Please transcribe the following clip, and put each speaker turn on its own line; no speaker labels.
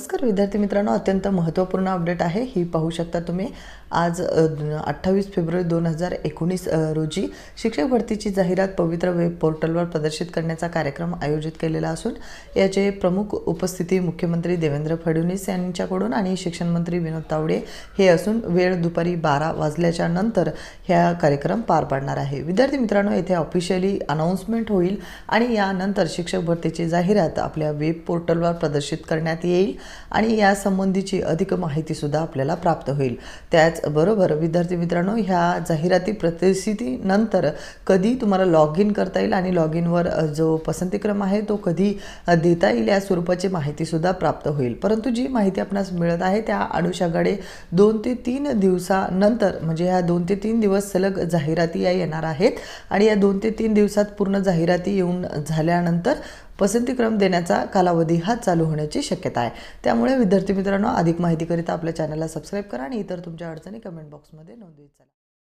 नमस्कार विद्यार्थी मित्रांनो अत्यंत महत्त्वपूर्ण अपडेट आहे. ही पाहू शकता तुम्ही आज अठ्ठावीस फेब्रुवारी दोन हजार एकोणीस रोजी शिक्षक भरतीची जाहिरात पवित्र वेब पोर्टलवर प्रदर्शित करण्याचा कार्यक्रम आयोजित केलेला असून याचे प्रमुख उपस्थिती मुख्यमंत्री देवेंद्र फडणवीस यांच्याकडून आणि शिक्षण मंत्री विनोद तावडे हे असून वेळ दुपारी बारा वाजल्याच्या नंतर ह्या कार्यक्रम पार पाडणार आहे. विद्यार्थी मित्रांनो येथे ऑफिशियली अनाऊन्समेंट होईल आणि यानंतर शिक्षक भरतीची जाहिरात आपल्या वेब पोर्टलवर प्रदर्शित करण्यात येईल. आणि यासंबंधीची अधिक माहितीसुद्धा आपल्याला प्राप्त होईल. त्याचबरोबर विद्यार्थी मित्रांनो ह्या जाहिराती प्रसिद्धीनंतर कधी तुम्हाला लॉग इन करता येईल आणि लॉग इनवर जो पसंतीक्रम आहे तो कधी देता येईल या स्वरूपाची माहितीसुद्धा प्राप्त होईल. परंतु जी माहिती आपणास मिळत आहे त्या अनुषंगाने दोन ते तीन दिवसानंतर म्हणजे ह्या दोन ते तीन दिवस सलग जाहिराती या येणार आहेत. आणि या दोन ते तीन दिवसात पूर्ण जाहिराती येऊन झाल्यानंतर पसंतीक्रम देण्याचा कालावधी हा चालू होण्याची शक्यता आहे. त्यामुळे विद्यार्थी मित्रांनो अधिक माहितीकरिता आपल्या चॅनलला सबस्क्राईब करा आणि इतर तुमच्या अडचणी कमेंट बॉक्समध्ये नोंदवीत चला.